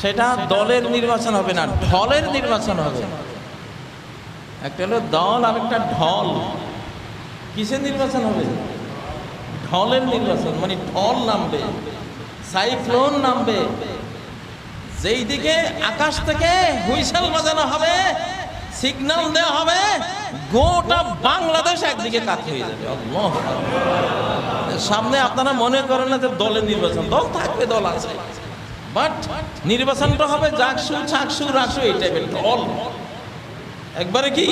সেটা দলের নির্বাচন হবে না, ঢলের নির্বাচন হবে। একটা হলো দল আর একটা ঢল। কিসের নির্বাচন হবে? ঢলের নির্বাচন মানে ঢল নামবে, সাইক্লোন নামবে। যেই দিকে আকাশ থেকে হুইসেল বাজানো হবে, সিগন্যাল দেওয়া হবে, গোটা বাংলাদেশ একদিকে কাত হয়ে যাবে। সামনে আপনারা মনে করেন না যে দলের নির্বাচন, দল থাকবে, দল আছে। বাট নির্বাচনটা হবে জাকসু ছাকসু রাকসু এই টাইপের দল। একবারে কি?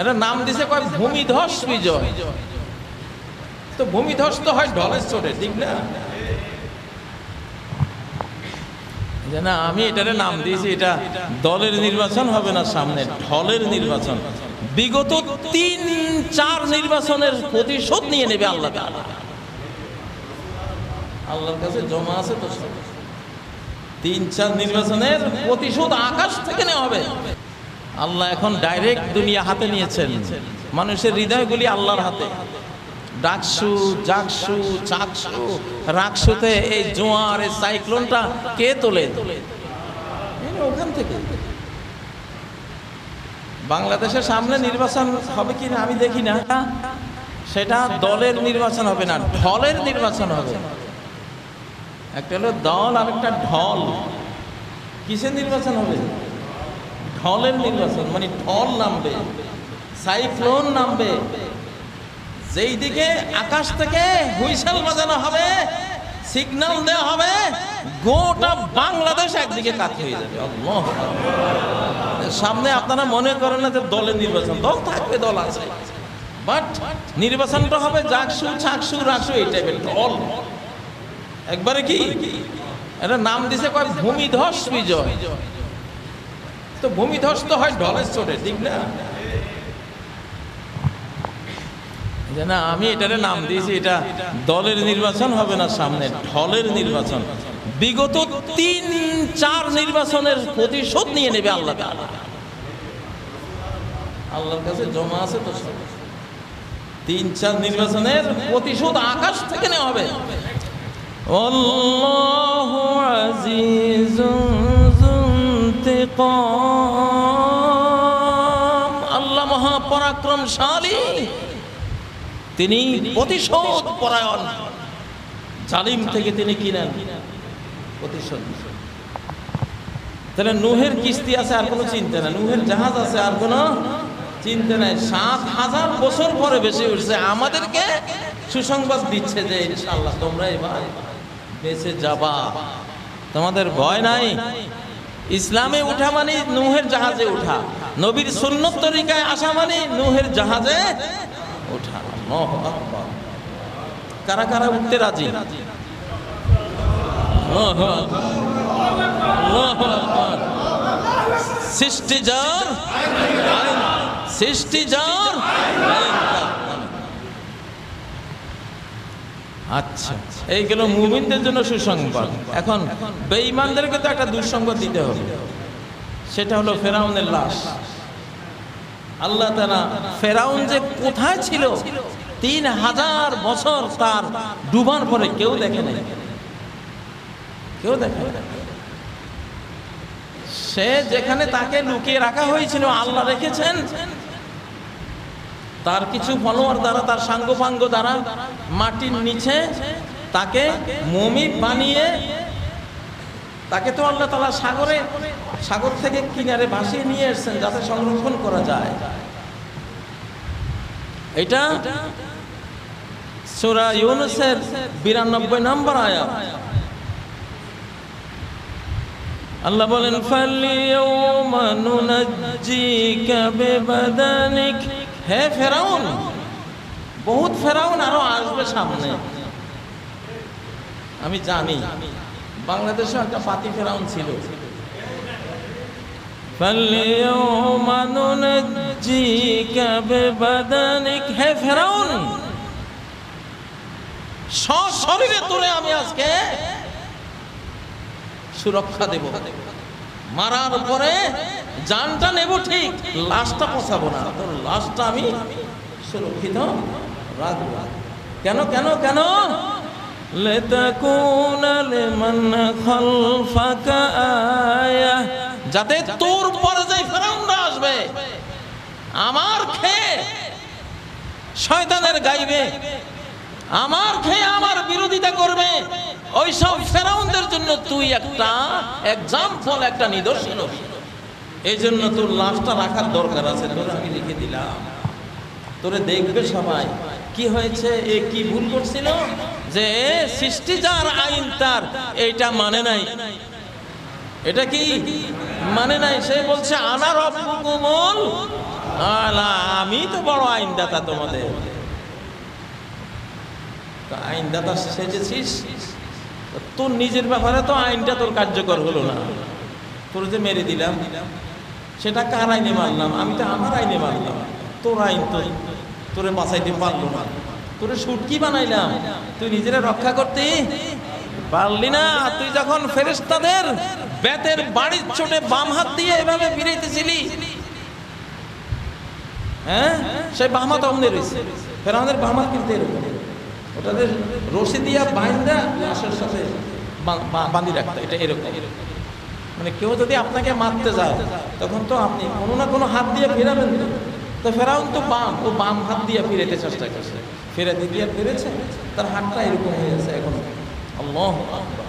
এটা নাম দিছে কয়, ভূমিধস বিজয়। তো ভূমিধস তো হয় ঢলের চোটে, ঠিক না? যে না, আমি এটারে নাম দিয়েছি, এটা দলের নির্বাচন হবে না সামনে, ঢলের নির্বাচন। বিগত তিন, চার নির্বাচনের প্রতিশোধ নিয়ে নেবে আল্লাহ। আল্লাহর কাছে জমা আছে তো। তিন চার নির্বাচনের প্রতিশোধ আকাশ থেকে নেওয়া হবে। আল্লাহ এখন ডাইরেক্ট দুনিয়া হাতে নিয়েছেন। মানুষের হৃদয়গুলি আল্লাহর হাতে। ডাকসু জাকসু চাকসু রাকসুতে এই জোয়ার, এই সাইক্লোনটা কে তোলে? ওখান থেকে। বাংলাদেশের সামনে নির্বাচন হবে কি না আমি দেখি না। সেটা দলের নির্বাচন হবে না, ঢলের নির্বাচন হবে। একটা হলো দল আর একটা ঢল। কিসের নির্বাচন হবে? ঢলের নির্বাচন মানে ঢল নামবে, সাইক্লোন নামবে। যেই দিকে আকাশ থেকে হুইসেল বাজানো হবে সিগন্যাল দেওয়া হবে, গোটা বাংলাদেশ একদিকে কাত হয়ে যাবে। সামনে আপনারা মনে করেন না যে দলের নির্বাচন, দল থাকবে, দল আছে। বাট নির্বাচনটা হবে জাকসু ছাকসু রাকসু এই টাইপের দল একবারে কি? এটা নাম দিছে কয় ভূমিধস বিজয়। তো ভূমিধস তো হয় ঢলের চোটে ঠিক না? যে না, আমি এটারে নাম দিয়েছি, এটা দলের নির্বাচন হবে না সামনে, ঢলের নির্বাচন। বিগত তিন, চার নির্বাচনের প্রতিশোধ নিয়ে নেবে আল্লাহ। আল্লাহর কাছে জমা আছে তো তিন, চার নির্বাচনের প্রতিশোধ আকাশ থেকে নেওয়া হবে। আল্লাহু আজিজুন যুন্তিকাম আল্লাহ মহাপরাক্রমশালী। তিনি প্রতিশোধ পরায়ণ। জালিম থেকে তিনি কিনেন প্রতিশোধ। তাহলে নুহের কিস্তি আছে, আর কোনো চিন্তা নাই। নুহের জাহাজ আছে, আর কোনো চিন্তা নাই। সাত হাজার বছর পরে বেশি উঠছে। আমাদেরকে সুসংবাদ দিচ্ছে যে ইনশাল্লাহ তোমরা এবার বেঁচে যাবা। তোমাদের ভয় নাই? ইসলামে উঠা মানে নুহের জাহাজে উঠা। নবীর সুন্নত তরিকায় আসা মানে নুহের জাহাজে উঠা। কারা কারা উঠতে রাজি। সৃষ্টি যার সৃষ্টি যার। আচ্ছা। এই গেল মুমিনদের জন্য সুসংবাদ। এখন বেঈমানদেরকে তো একটা দুঃসংবাদ দিতে হবে। সেটা হলো ফেরাউনের লাশ। আল্লাহ তারা ফেরাউন যে কোথায় ছিল, তিন হাজার বছর তার ডুবার পরে কেউ দেখে নাই। কেউ দেখে সে যেখানে তাকে লুকিয়ে রাখা হয়েছিল, আল্লাহ রেখেছেন। তার কিছু ফলোয়ার দ্বারা, তার সাঙ্গপাঙ্গ দ্বারা মাটির নিচে তাকে মমি বানিয়ে তাকে তো আল্লাহ তালা সাগরে, সাগর থেকে কিনারে ভাসিয়ে নিয়ে এসেছেন যাতে সংরক্ষণ করা যায়। এটা সুরা ইউনুসের বিরানব্বই নম্বর আয়াত আল্লাহ বলেন হে ফেরাউন, বহুত ফেরাউন আরও আসবে সামনে। আমি জানি বাংলাদেশে একটা পাতি ফেরাউন ছিল। হে ফেরাউন! সশরীরে তোরে আমি আজকে সুরক্ষা দেব। মারার পরে জানটা নেব ঠিক, লাশটা পচাবো না। তোর লাশটা আমি সুরক্ষিত রাখব। কেন কেন কেন? যাতে তোর পরে যে ফেরাউনরা আসবে, আমার খেয়ে শয়তানের গাইবে, আমার খেয়ে আমার বিরোধিতা করবে ওই সব ফেরাউনদের জন্য তুই একটা এক্সাম্পল একটা নিদর্শন। এই জন্য তোর লাশটা রাখার দরকার আছে, তোর আমি লিখে দিলাম তোরে দেখবে সবাই। কি হয়েছে? এ কি ভুল করছিল? যে সৃষ্টি যার আইন তার, এইটা মানে নাই। এটা কি মানে নাই? সে বলছে আনার রব্বুকুমুল আলা, আমি তো বড় আইনদাতা তোমাদের। আইনদাতা সেজেছিস তোর নিজের ব্যাপারে তো আইনটা তোর কার্যকর হলো না। তোর যে মেরে দিলাম, সেটা কার আইনে মানলাম? আমি তো আমার আইনে মানলাম। তোর আইন তো তোরে বাঁচাইতে পারল না। তোরে সুটকি বানাইলাম। তুই নিজেরা রক্ষা করতে পারলি না। তুই যখন ফেরেস্তাদের বেতের বাড়ির চোটে বাম হাত দিয়ে এভাবে ফিরাইতেছিলি হ্যাঁ? সেই বাম হাত অমনে রয়েছে। ফের আমাদের বাম কিন্তু এরকম। ওটাদের রশি দিয়া বাইন্দা লাশের সাথে বাঁধি রাখতে। এটা এরকম। মানে কেউ যদি আপনাকে মারতে যায়, তখন তো আপনি কোনো না কোনো হাত দিয়ে ফেরাবেন তো তো ফেরাউন তো বাম, ও বাম হাত দিয়ে ফিরেতে চেষ্টা করছে ফেরাতে গিয়ে ফিরেছে, তার হাতটা এরকম হয়ে গেছে এখন আল্লাহ আকবার।